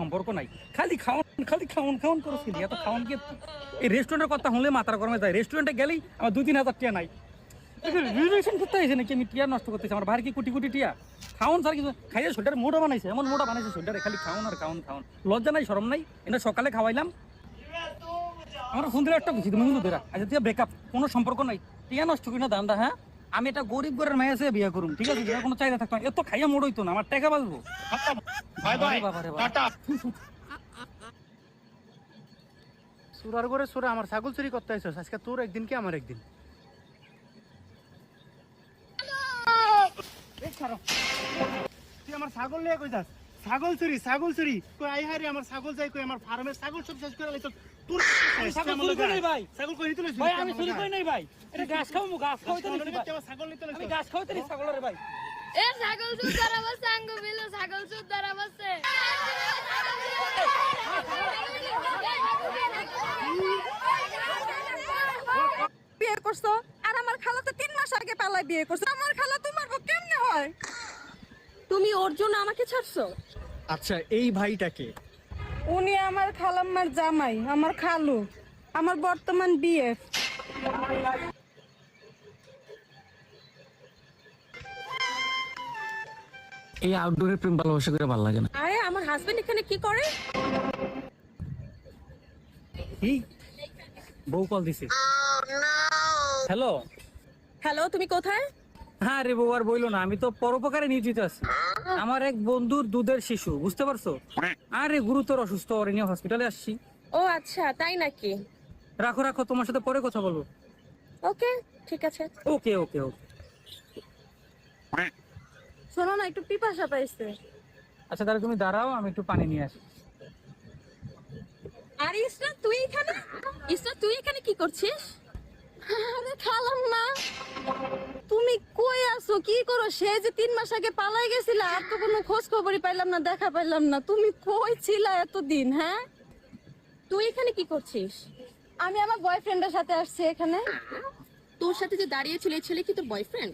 সম্পর্ক নাই। খালি খাওয়ান খালি খাওয়ান খাওয়ান করছি এত খাওয়ান কি এই রেস্টুরেন্টের কথা হলে মাথার গরমে যায়। রেস্টুরেন্টে গেলেই আমার দুই তিন হাজার টিয়া নাই। রিলেশন করতে হয়েছে নাকি? আমি টিয়া নষ্ট করতেছি, আমার ভাই কি কুটি কোটি টিয়া? খাওন স্যার কিছু খাইয়ে শরীরটা মোটা বানাইছে, এমন মোটা বানাইছে শরীরটা খালি খাওন আর খাওন খাওন। লজ্জা নাই, শরম নাই। এটা সকালে খাওয়াইলাম। আমার ফোন দিলে একটা বুঝি তুমি কিন্তু আচ্ছা তুই ব্রেকআপ কোনো সম্পর্ক নাই। টিয়া নষ্ট করি না দান্দা হ্যাঁ? আমি এটা গরিব ঘরের মেয়ে আছে বিয়ে করুম ঠিক আছে? কোনো চাহিদা থাকতো না। এত খাইয়া মোড় হইতো না আমার টাকা বাঁচবো। সুরার করে সুরা আমার ছাগল চুরি করতে আইসস আজকে তোর একদিন কি আমার একদিন? তুই আমার ছাগল নিয়ে কই যাস? ছাগল চুরি ছাগল চুরি। কই আই হারি আমার ছাগল যাই কই আমার ফার্মের ছাগল সব শেষ করে লাইছ বিয়ে করছ? আর আমার খালা তো তিন মাস আগে পালায় বিয়ে করছ। আমার খালা তোমার কেমনে হয়? তুমি ওর জন্য আমাকে ছাড়ছো? আচ্ছা এই ভাইটাকে উনি আমার খালাম্মার জামাই আমার খালু আমার বর্তমান বিয়ে এই আউটডোরের প্রেম ভালোবাসা করে ভালো লাগে না। আরে আমার হাজবেন্ড এখানে কি করে? বউ কল দিছে। হ্যালো হ্যালো তুমি কোথায়? হ্যাঁ রে বউ আর বইলো না আমি তো পরোপকারে নিয়োজিত আছি। আমার এক বন্ধুর দুধের শিশু বুঝতে পারছ? আরে গুরুতর অসুস্থ ওরে নিয়ে হসপিটালে আসছি। ও আচ্ছা তাই নাকি? রাখো রাখো তোমার সাথে পরে কথা বলব। ওকে ঠিক আছে। ওকে ওকে ওকে। শোনো না একটু পিপাসা পাইছে। আচ্ছা তাহলে তুমি দাঁড়াও আমি একটু পানি নিয়ে আসি। আর ইসরা তুই এখানে? ইসরা তুই এখানে কি করছিস? আরে খালাম্মা তুমি কই আছো? কি করো? সে যে তিন মাস আগে পালাই গেছিল আর তো কোনো খোঁজ খবরই পাইলাম না দেখা পাইলাম না। তুমি কই ছিলা এতদিন হ্যাঁ? তুই এখানে কি করছিস? আমি আমার বয়ফ্রেন্ডের সাথে আসছি এখানে। তোর সাথে যে এই ছেলে কি তোর বয়ফ্রেন্ড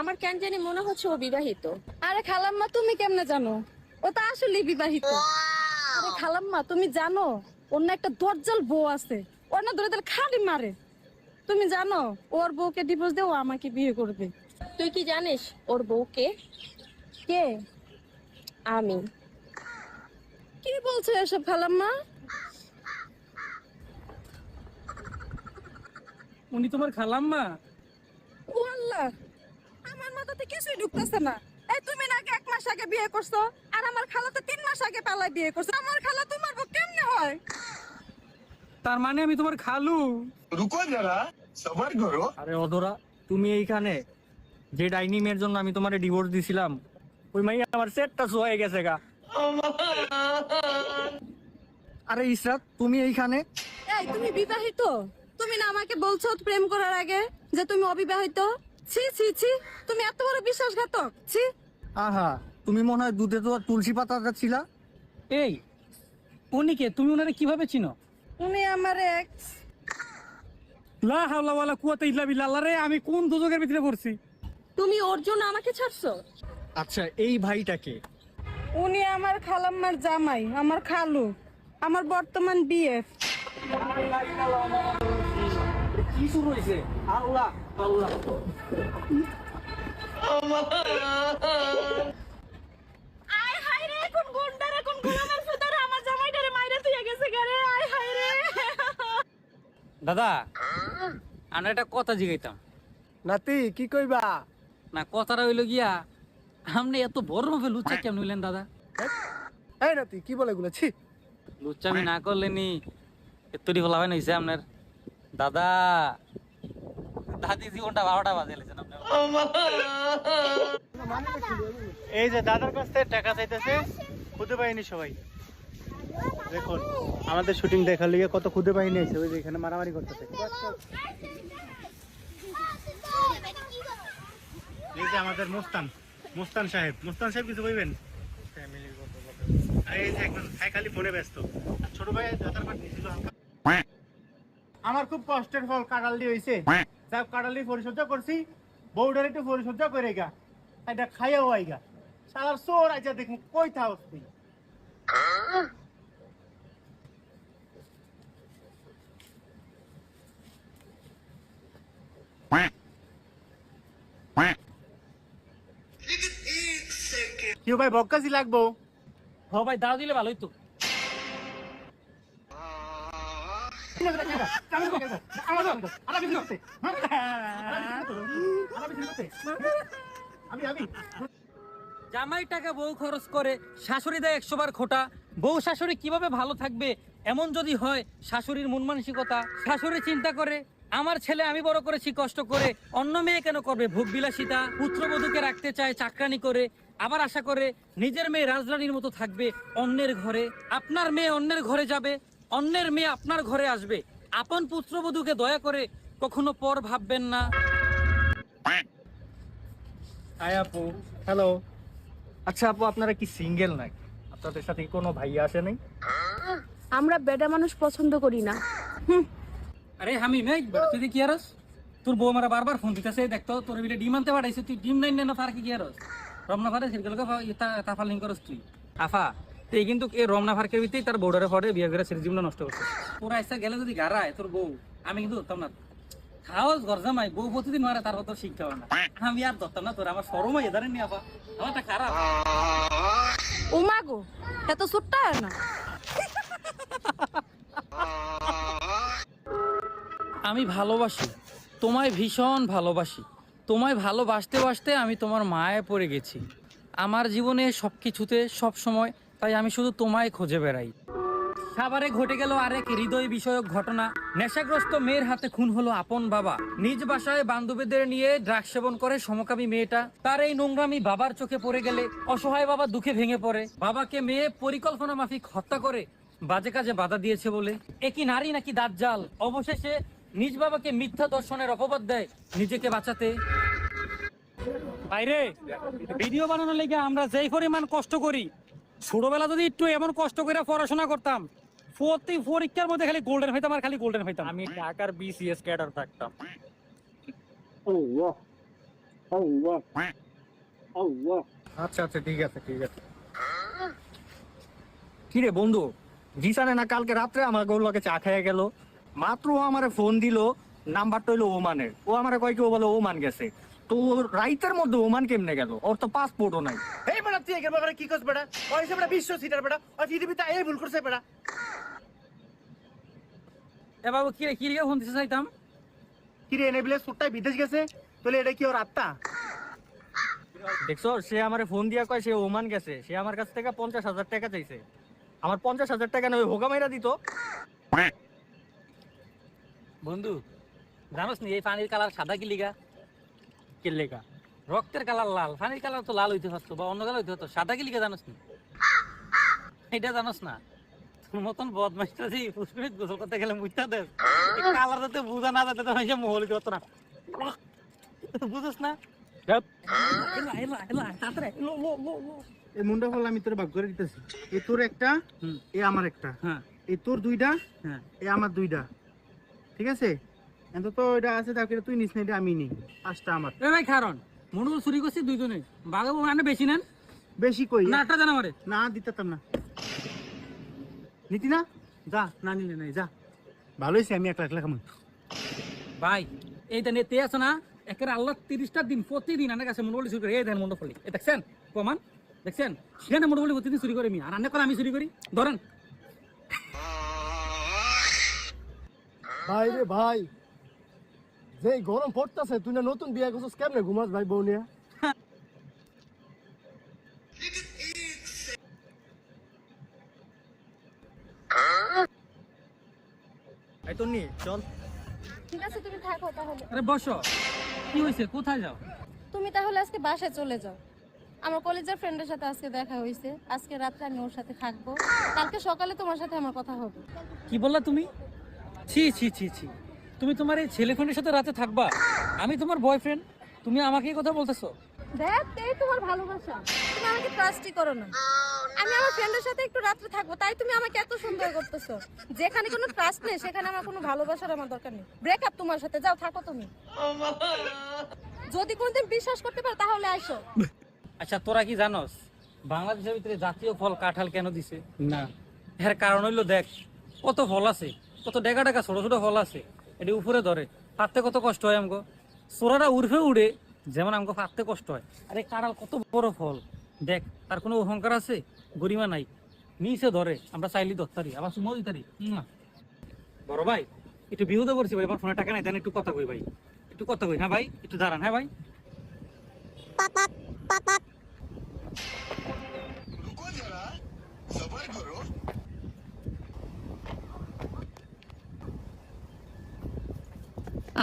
আমার কেন জানি মনে হচ্ছে ও বিবাহিত। আরে খালাম্মা তুমি কেমনে জানো? ও তো আসলে বিবাহিত। আরে খালাম্মা তুমি জানো না একটা দরজাল বউ আছে। অন্য ধরে ধরে খালি মারে। তুমি জানো ওর বউকে ডিভোর্স দিয়ে ও আমাকে বিয়ে করবে। তুই কি জানিস ওর বউকে? কে? আমি। কি বলছো এসব খালাম্মা? উনি তোমার খালাম্মা? ও আল্লাহ আমার মাথাতে কিছুই ঢুকতেছে না। এই তুমি নাকি এক মাস আগে বিয়ে করছ আর আমার খালা তো তিন মাস আগে পালাই বিয়ে করছ। আমার খালা তোমার বউ কেমনে হয়? তার মানে আমি তোমার খালু। রুকো যারা সবার ঘর। আরে অধরা তুমি এইখানে যে ডাইনি মেয়ের জন্য আমি তোমারে ডিভোর্স দিছিলাম ওই মাই আমার সেটটা হয়ে গেছে গা। আরে ইসরাত তুমি এইখানে? এই তুমি বিবাহিত? তুমি না আমাকে বলছো প্রেম করার আগে যে তুমি অবিবাহিত? ছি ছি ছি তুমি এত বড় বিশ্বাসঘাতক। ছি। আহা তুমি মনে হয় দুধে তো তুলসী পাতাটা ছিলা? এই উনি কে? তুমি ওনারে কীভাবে চিনো? উনি আমার এক্স লা হাওলা ওয়ালা কুয়াতা ইল্লা বিল্লাহ আল্লাহ রে আমি কোন দুজকের ভিতরে পড়ছি? তুমি ওর জন্য আমাকে ছাড়ছো? আচ্ছা এই ভাইটাকে? উনি আমার খালাম্মার জামাই আমার খালু আমার বর্তমান বিয়ে কি শুরু হয়েছে আল্লাহ আল্লাহ আয় হায় রে কোন গুন্ডারে কোন গোলামের ফুতারে আমার জামাইটারে মাইরে তুই গেছে গারে আয় হায় রে দাদা আমরা একটা কথা জিগাইতাম। নাতি কি কইবা? না কথাটা হইল গিয়া আপনি এত বড় ভাবে লুচ্চা কেমন হইলেন দাদা? এই নাতি কি বলে গুলো ছি। লুচ্চামি না করলেনি এত্তরি হলাবেন হয়েছে আপনার। দাদা দাদি জীবনটা বারোটা বাজে লেছেন আপনার। এই যে দাদার কাছ থেকে টাকা চাইতেছে খুদে পাইনি সবাই। দেখুন আমাদের শুটিং দেখার লিগে কত খুদে পাইনি আছে ওই যে এখানে মারামারি করতেছে। এই যে আমাদের মোস্তান মোস্তান সাহেব। মোস্তান সাহেব কিছু কইবেন আর এই যে এখন ভাই খালি ফোনে ব্যস্ত। আর ছোট ভাই দাদার আমার খুব কষ্টের ফল কাটালি হয়েছে যাক কাটালি পরিচর্যা করছি। বউডার একটু পরিচর্যা করে গা। এটা খাইয়াও আইগা। সালার চোর আইজা দেখুন কই থাকস তুই? কিউ ভাই লাগবো। ভাই দাও দিলে ভালোই তো। জামাই টাকা বউ খরচ করে শাশুড়ি দেয় একশো বার খোটা। বউ শাশুড়ি কীভাবে ভালো থাকবে? এমন যদি হয় শাশুড়ির মন মানসিকতা শাশুড়ি চিন্তা করে। আমার ছেলে আমি বড় করেছি কষ্ট করে অন্য মেয়ে কেন করবে? ভোগ বিলাসিতা পুত্রবধূকে রাখতে চায় চাকরানি করে আবার আশা করে নিজের মেয়ে রাজরানীর মতো থাকবে অন্যের ঘরে। আপনার মেয়ে অন্যের ঘরে যাবে অন্যের মেয়ে আপনার ঘরে আসবে। আপন পুত্রবধূকে দয়া করে কখনো পর ভাববেন না। হাই আপু হ্যালো আচ্ছা আপু আপনারা কি সিঙ্গেল নাকি? আপনাদের সাথে কোনো ভাইয়া আসে নাই? আমরা বেডা মানুষ পছন্দ করি না। আরে আমি তুই কি আরস। তোর বউ মারা বারবার ফোন দিতেছে দেখতো তোর বিলে ডিম আনতে পাঠাইছে, তুই ডিম নাই না ফার কি আরস? রমনা ফারে সিরকেল তা ফালিং করস তুই। আফা তুই কিন্তু এই রমনা ফারকের ভিতরেই তার বউডারে ফরে বিয়ে করে সির জীবন নষ্ট করছে। তোরা এসে গেলে যদি গারায় তোর বউ, আমি কিন্তু ধরতাম না। খাওয়াস ঘর জামাই বউ প্রতিদিন মারে তার তো শিখতে হবে না। আমি আর ধরতাম না তোর, আমার সরম হয়ে জানেন নি আফা। আমারটা খারাপ। ও এত হয় না। আমি ভালোবাসি। তোমায় ভীষণ ভালোবাসি। তোমায় ভালোবাসতে বাসতে আমি তোমার মায়ে পড়ে গেছি। আমার জীবনে সব কিছুতে সব সময় তাই আমি শুধু তোমায় খুঁজে বেড়াই। সাভারে ঘটে গেল আরেক হৃদয় বিষয়ক ঘটনা। নেশাগ্রস্ত মেয়ের হাতে খুন হলো আপন বাবা। নিজ বাসায় বান্ধবীদের নিয়ে ড্রাগ সেবন করে সমকামী মেয়েটা। তার এই নোংরামি বাবার চোখে পড়ে গেলে অসহায় বাবা দুঃখে ভেঙে পড়ে। বাবাকে মেয়ে পরিকল্পনা মাফিক হত্যা করে বাজে কাজে বাধা দিয়েছে বলে। একই নারী নাকি দাজ্জাল? অবশেষে নিজ বাবাকে মিথ্যা দর্শনের অপবাদ দেয় নিজেকে বাঁচাতে। বাইরে ভিডিও বানানোর লেগে আমরা যেই পরিমাণ কষ্ট করি ছোটবেলা যদি একটু এমন কষ্ট করে পড়াশোনা করতাম প্রতি পরীক্ষার মধ্যে খালি গোল্ডেন হইতাম আর খালি গোল্ডেন হইতাম। আমি ঢাকার বিসিএস ক্যাডার থাকতাম। আচ্ছা আচ্ছা ঠিক আছে ঠিক আছে। কি রে বন্ধু জিসানে না কালকে রাত্রে আমার গোর লগে চা খাইয়া গেল? মাত্র ও আমারে ফোন দিল নাম্বারটা হইল ওমানের। ও আমারে কয় কি ও বলে ওমান গেছে। তো ও রাইতের মধ্যে ওমান কেমনে গেল? ওর তো পাসপোর্টও নাই। এই বেটা তুই একের ব্যাপারে কি করছ বেটা? ওই সে বেটা বিশ্ব সিটার বেটা। ওই পৃথিবীতে এই ভুল করছে বেটা। এ বাবু কি রে কি রে ফোন দিতে চাইতাম কি রে এনেবিলে সুটটাই বিদেশ গেছে? তাহলে এটা কি ওর আত্মা? দেখছ সে আমারে ফোন দিয়া কয় সে ওমান গেছে। সে আমার কাছ থেকে পঞ্চাশ হাজার টাকা চাইছে। আমার পঞ্চাশ হাজার টাকা নয় হোগা মাইরা দিত। বন্ধু জানোস নি এই পানির কালার সাদা কি লিগা? কে লেখা রক্তের কালার লাল পানির কালার তো লাল হইতে পারতো বা অন্য কালার হইতে হতো সাদা কি লিগা জানোস নি? এটা জানোস না তোর মতন বদমাইশটা যে পুষ্পিত গোসল করতে গেলে মুইতা দে কালার যাতে বুঝা না যাতে তো হইছে মহল না। বুঝছ না? এই মুন্ডা ফল আমি তোর ভাগ করে দিতেছি। এই তোর একটা হুম। এ আমার একটা। হ্যাঁ। এই তোর দুইটা হ্যাঁ। এ আমার দুইটা। ঠিক আছে? এত তো এটা আছে তাকে তুই নিস না এটা আমি নিই। পাঁচটা আমার। এ ভাই কারণ মনুল চুরি করছি দুইজনে। বাঘাবো মানে বেশি নেন? বেশি কই? না একটা জানা মারে। না দিতাম না। নিতি না? যা না নিলে নাই যা। ভালো হয়েছে আমি একলা একলা খামো। ভাই এইটা নেতে আছো না? একের আল্লাহ তিরিশটা দিন প্রতিদিন আমার কাছে মন্ডলী চুরি করে এই দেন মন্ডলী এ দেখছেন? প্রমাণ? দেখছেন? সেখানে মন্ডলী প্রতিদিন চুরি করে আমি আর রান্না করে আমি চুরি করি? ধরেন ভাই রে ভাই। যেই গরম পড়তেছে তুই না নতুন বিয়ে করছিস কেমনে ঘুমাস ভাই বউ নিয়ে? এই তো নি চল। ঠিক আছে তুমি থাকো তাহলে। আরে বসো। কি হয়েছে কোথায় যাও? তুমি তাহলে আজকে বাসায় চলে যাও। আমার কলেজের ফ্রেন্ডের সাথে আজকে দেখা হয়েছে আজকে রাত্রে আমি ওর সাথে থাকব। কালকে সকালে তোমার সাথে আমার কথা হবে। কি বললা তুমি? ছি ছি ছি ছি। তুমি তোমার এই ছেলে ফ্রেন্ডের সাথে রাতে থাকবা। আমি তোমার বয়ফ্রেন্ড তুমি আমাকে এই কথা বলতেছো। দেখ এই তোমার ভালোবাসা। তুমি আমাকে ট্রাস্টই করো না। আমি আমার ফ্রেন্ডের সাথে একটু রাত্রে থাকব তাই তুমি আমাকে এত সুন্দর করতেছো। যেখানে কোনো ট্রাস্ট নেই সেখানে আমার কোনো ভালোবাসার আমার দরকার নেই। ব্রেকআপ তোমার সাথে যাও থাকো তুমি। যদি কোনোদিন বিশ্বাস করতে পারো তাহলে আসো আচ্ছা তোরা কি জানোস বাংলাদেশের ভিতরে জাতীয় ফল কাঁঠাল কেন দিছে? না। এর কারণ হইল দেখ কত ফল আছে? কত ডেকা ডেকা ছোট ছোট ফল আছে এটি উপরে ধরে। পাততে কত কষ্ট হয় আমাকে চোরাটা উড়ফে উড়ে যেমন আমাকে পাততে কষ্ট হয়। আরে কাড়াল কত বড় ফল। দেখ তার কোনো অহংকার আছে? গরিমা নাই। নিচে ধরে আমরা চাইলি দত্তারি আবার সুমো দিতারি বড় ভাই একটু বিহুদ করছি ভাই আমার ফোনে টাকা নাই তাহলে একটু কথা কই ভাই। একটু কথা কই হ্যাঁ ভাই? একটু দাঁড়ান হ্যাঁ ভাই?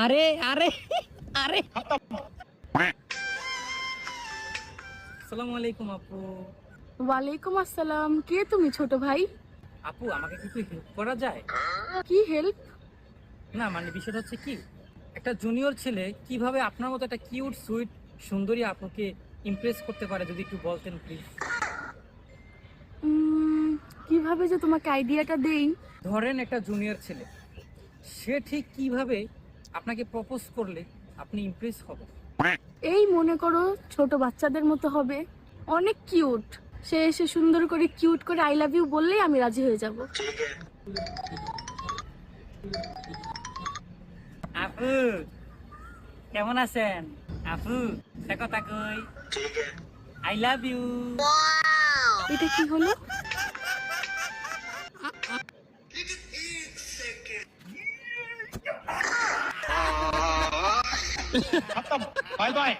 আরে আরে আরে। আসসালামু আলাইকুম আপু। ওয়ালাইকুম আসসালাম। কে তুমি ছোট ভাই? আপু আমাকে কিছু হেল্প করা যায়? কি হেল্প না মানে বিষয়টা হচ্ছে কি একটা জুনিয়র ছেলে কীভাবে আপনার মতো একটা কিউট সুইট সুন্দরী আপুকে ইমপ্রেস করতে পারে যদি একটু বলতেন প্লিজ কীভাবে যে তোমাকে আইডিয়াটা দেই? ধরেন একটা জুনিয়র ছেলে সে ঠিক কীভাবে আপনাকে প্রপোজ করলে আপনি ইমপ্রেস হবেন। এই মনে করো ছোট বাচ্চাদের মতো হবে। অনেক কিউট সে এসে সুন্দর করে কিউট করে আই লাভ ইউ বললেই আমি রাজি হয়ে যাব। আপু কেমন আছেন? আপু সে কথা কই? আই লাভ ইউ এটা কি হলো? বাই বাই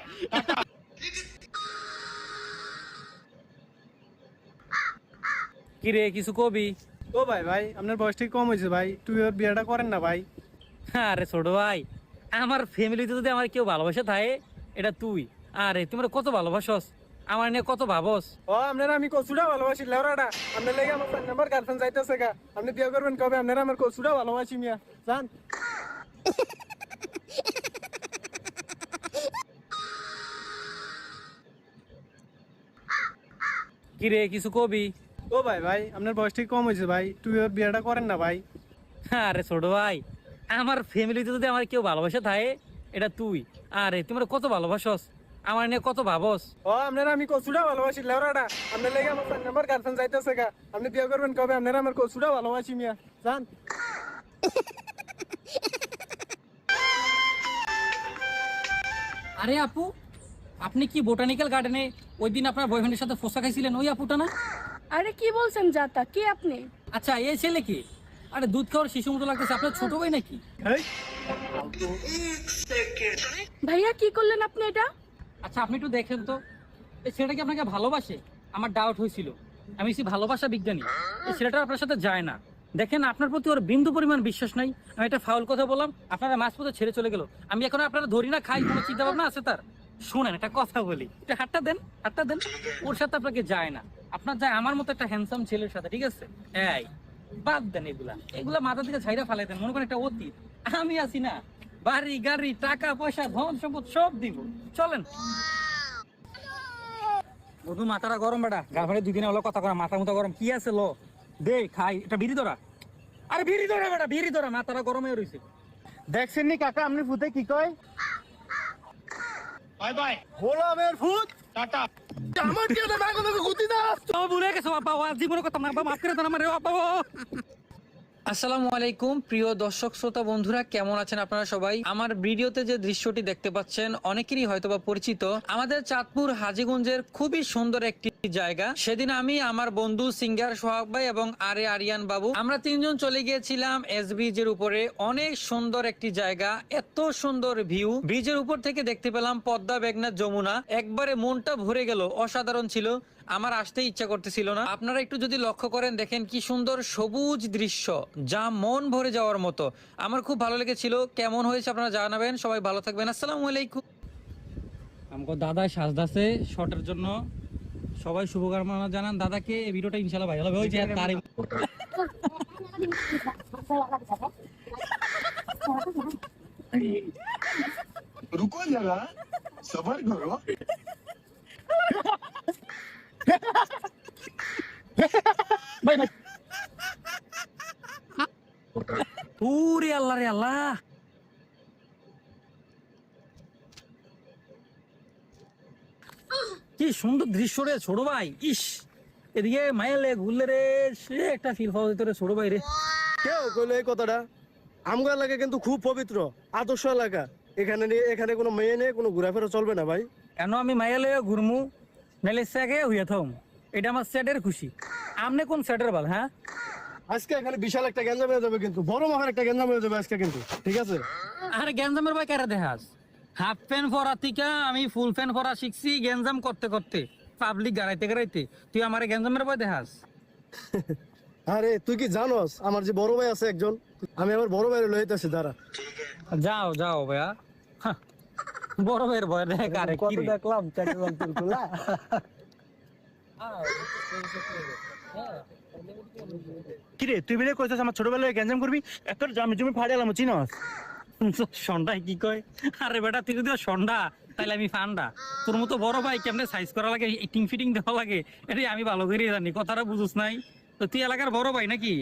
কি রে কিছু কবি? ও ভাই ভাই আপনার বয়স ঠিক কম হয়েছে ভাই। তুই বিয়েটা করেন না ভাই। আরে ছোট ভাই আমার ফ্যামিলিতে যদি আমার কেউ ভালোবাসে থাকে এটা তুই। আরে তুমি কত ভালোবাসস? আমার নিয়ে কত ভাবস? ও আপনার আমি কচুটা ভালোবাসি লেওরাটা আপনার লেগে আমার ফ্রেন্ড নাম্বার গার্লফ্রেন্ড যাইতেছে গা। আপনি বিয়ে করবেন কবে? আপনার আমার কচুটা ভালোবাসি মিয়া। জান কি রে কিছু কবি? ও ভাই ভাই আপনার বয়স ঠিক কম হয়েছে ভাই। তুই এবার বিয়েটা করেন না ভাই। আরে ছোট ভাই আমার ফ্যামিলিতে যদি আমার কেউ ভালোবাসে থাকে এটা তুই। আরে তুমি কত ভালোবাসস? আমার নিয়ে কত ভাবস? ও আপনার আমি কচুটা ভালোবাসি লেওরাটা আপনার লেগে আমার ফ্রেন্ড নাম্বার গার্লফ্রেন্ড যাইতেছে গা। আপনি বিয়ে করবেন কবে? আপনার আমার কচুটা ভালোবাসি মিয়া। জান আরে আপু আপনি কি বোটানিক্যাল গার্ডেনে ওই দিন আপনার বয়ফ্রেন্ডের সাথে ফোসা খাইছিলেন ওই আপুটা না? আরে কি বলছেন যাতা? কে আপনি? আচ্ছা এই ছেলে কি? আরে দুধ খাওয়ার শিশু মতো লাগতেছে আপনার ছোট ভাই নাকি? ভাইয়া কি করলেন আপনি এটা? আচ্ছা আপনি একটু দেখেন তো। এই ছেলেটা কি আপনাকে ভালোবাসে? আমার ডাউট হয়েছিল। আমি সে ভালোবাসা বিজ্ঞানী। এই ছেলেটা আপনার সাথে যায় না। দেখেন আপনার প্রতি ওর বিন্দু পরিমাণ বিশ্বাস নাই। আমি একটা ফাউল কথা বললাম আপনারা মাছ পথে ছেড়ে চলে গেল। আমি এখন আপনারা ধরি না খাই কোনো চিন্তা ভাবনা আছে তার? শোনেন, একটা কথা বলি। একটা হাতটা দেন হাতটা দেন। ওর সাথে আপনাকে যায় না। আপনার যায়, আমার মতো একটা হ্যান্ডসাম ছেলের সাথে, ঠিক আছে? এই, বাদ দেন এগুলা। এগুলা মাথা থেকে ছাইরা ফালাই দেন, মনে করেন একটা অতীত। আমি আছি না, বাড়ি, গাড়ি, টাকা, পয়সা, ধন, সম্পদ, সব দিব। চলেন। বধু মাথাটা গরম বেটা। গা ভাড়ে দুই দিনে হলো কথা করা মাথা মতো গরম। কি আছে, লো? দে, খাই। এটা বিড়ি ধরা। আরে বিড়ি ধরা বেটা, বিড়ি ধরা। মাথাটা গরমে রয়েছে দেখছেন নি কাকা আপনি ফুতে কি কয়? বাই বাই গোলামের ফুট টাটা আমার কি না কোনো গুতি না? তো ভুলে গেছো বাবা জীবনের কথা না মাফ করে দেন আমার বাবা। আসসালামু আলাইকুম, প্রিয় দর্শক শ্রোতা বন্ধুরা, কেমন আছেন আপনারা সবাই? আমার ভিডিওতে যে দৃশ্যটি দেখতে পাচ্ছেন, অনেকেরই হয়তোবা পরিচিত। আমাদের চাঁদপুর হাজীগঞ্জের খুবই সুন্দর একটি জায়গা। সেদিন আমি, আমার বন্ধু, সিঙ্গার সোহাগ ভাই এবং আরে আরিয়ান বাবু, আমরা তিনজন চলে গিয়েছিলাম এস ব্রিজের উপরে। অনেক সুন্দর একটি জায়গা, এত সুন্দর ভিউ। ব্রিজের উপর থেকে দেখতে পেলাম পদ্মা বেগনা যমুনা। একবারে মনটা ভরে গেল, অসাধারণ ছিল। আমার আসতে ইচ্ছা করতেছিল না। আপনারা একটু যদি লক্ষ্য করেন দেখেন কি সুন্দর সবুজ দৃশ্য যা মন ভরে যাওয়ার মতো। আমার খুব ভালো লেগেছিল। কেমন হয়েছে আপনারা জানাবেন। সবাই ভালো থাকবেন। আসসালামু আলাইকুম। আমার দাদা সাজদাসে শটের জন্য সবাই শুভকামনা জানান। দাদাকে এই ভিডিওটা ইনশাআল্লাহ ভাইরাল হবে। ওই যে তার রুকো যারা সবার ঘর। ভাই ভাই পুরে আল্লাহ রে আল্লাহ। কি সুন্দর দৃশ্য রে ছোট ভাই ইস। এদিকে মায়ালে ঘুরলে রে সে একটা ফিল পাওয়া যেত রে ছোট ভাই রে। কেউ কইলো এই কথাটা আমগো এলাকা কিন্তু খুব পবিত্র আদর্শ এলাকা। এখানে এখানে কোনো মেয়ে নেই কোনো ঘোরাফেরা চলবে না ভাই। কেন আমি মায়ালে ঘুরমু? নাহলে স্যাগে হইয়া থাম। এটা আমার স্যাডের খুশি। আমনে কোন স্যাডের বল হ্যাঁ? আজকে এখানে বিশাল একটা গ্যাঞ্জাম হয়ে যাবে কিন্তু বড় মাপের একটা গ্যাঞ্জাম হয়ে যাবে আজকে কিন্তু ঠিক আছে? আরে গ্যাঞ্জামের ভাই কেরা দেখাস? হাফ প্যান্ট পরা থেকে আমি ফুল প্যান্ট পরা শিখছি গ্যাঞ্জাম করতে করতে পাবলিক গাড়াইতে গাড়াইতে। তুই আমার গ্যাঞ্জামের ভয় দেখাস? আরে তুই কি জানোস আমার যে বড় ভাই আছে একজন আমি আমার বড় ভাইয়ের লইতেছি দাঁড়া। যাও যাও ভাইয়া। হাহ, বড় ভাইয়ের ভয় দেখ আরে কি রে? দেখলাম তুলা কিরে তুই বেরে কইছিস আমার ছোটবেলায় গ্যাঞ্জাম করবি? একটা জমি জমি ফাড়ালাম চিনস? সন্ডায় কি কয়? আরে বেটা তুই যদি সন্ডা তাহলে আমি ফান্ডা। তোর মতো বড় ভাই কেমনে সাইজ করা লাগে ইটিং ফিটিং দেওয়া লাগে এটাই আমি ভালো করে জানি কথাটা বুঝুস নাই। তো তুই এলাকার বড় ভাই নাকি?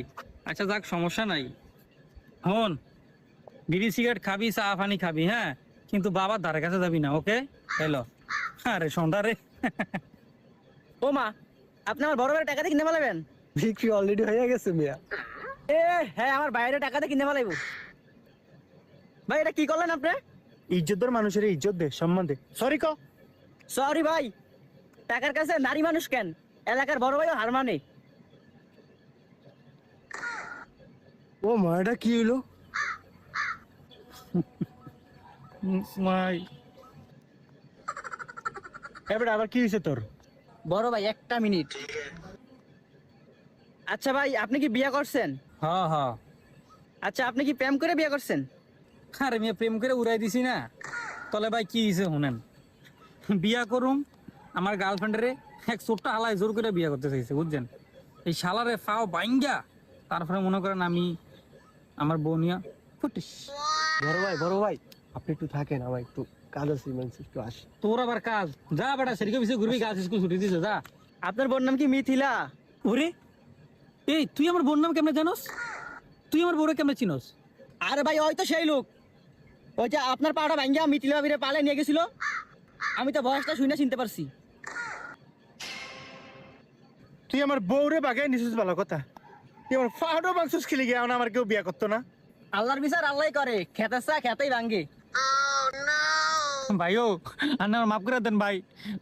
আচ্ছা যাক সমস্যা নাই। হন বিড়ি সিগারেট খাবি চা পানি খাবি হ্যাঁ? কিন্তু বাবার ধারে কাছে যাবি না ওকে হ্যালো আরে সন্ধ্যা রে। ও মা আপনি আমার বড় ভাইয়ের টাকাতে কিনে ফেলাবেন? বিক্রি অলরেডি হয়ে গেছে মিয়া। এ হ্যাঁ আমার বাইরে টাকাতে কিনে ফেলাইব। ভাই এটা কি করলেন আপনি? ইজ্জতদার মানুষের ইজ্জত দে সম্মান দে। সরি ক। সরি ভাই টাকার কাছে নারী মানুষ কেন? এলাকার বড় ভাইও হার মানে। ও মা এটা কি হইল? মাই এবারে আবার কি হয়েছে তোর? বড় ভাই একটা মিনিট। আচ্ছা ভাই আপনি কি বিয়ে করছেন? হ্যাঁ হ্যাঁ আচ্ছা আপনি কি প্রেম করে বিয়ে করছেন? আরে মেয়ে প্রেম করে উড়াই দিছি না। তলে ভাই কি হয়েছে শুনেন? বিয়া করুম আমার গার্লফ্রেন্ডেরে এক ছোট্ট হালায় জোর করে বিয়া করতে চাইছে বুঝছেন? এই শালারে ফাও বাইঙ্গা। তারপরে মনে করেন আমি আমার বোনিয়া ফুটিস। বড় ভাই বড় ভাই। আপনি একটু থাকেন আমার একটু কাজ আছে ইমার্জেন্সি একটু আসি। তোর আবার কাজ? যা বেটা সেদিকে পিছিয়ে ঘুরবি গাছ স্কুল ছুটি দিছে যা। আপনার বোন নাম কি মিথিলা? ওরে? এই তুই আমার বোন নাম কেমনে জানোস? তুই আমার বউরে কেমনে চিনস? আরে ভাই ওই তো সেই লোক। ওই যে আপনার পাড়া ভাঙ্গা মিথিলা ভাবিরে পালে নিয়ে গেছিল। আমি তো বয়সটা শুনে চিনতে পারছি। তুই আমার বউরে বাগাই নিছিস ভালো কথা। তুই আমার ফাহাডো মাংসুস খেলি গিয়ে আমার কেউ বিয়া করতো না। আল্লাহর বিচার আল্লাহ করে খেতে চা খেতেই ভাঙ্গে। ভাই, ও না মাফ করে দেন ভাই।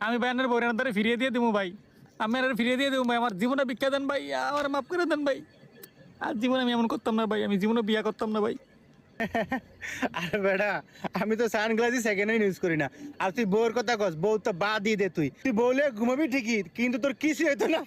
আমি ভাই আপনার বউরের দ্বারা ফিরিয়ে দিয়ে দেবো ভাই। আমি আর ফিরিয়ে দিয়ে দেবো ভাই, আমার জীবনে ভিক্ষা দেন ভাই, আমার মাফ করে দেন ভাই। আর জীবনে আমি এমন করতাম না ভাই, আমি জীবনে বিয়া করতাম না ভাই। আরে বেটা, আমি তো সানগ্লাসই সেকেন্ড হ্যান্ড ইউজ করি না। আর তুই বউর কথা কস, বউ তো বা দিয়ে দে তুই। তুই বউলে ঘুমাবি ঠিকই, কিন্তু তোর কিছু হইতো না।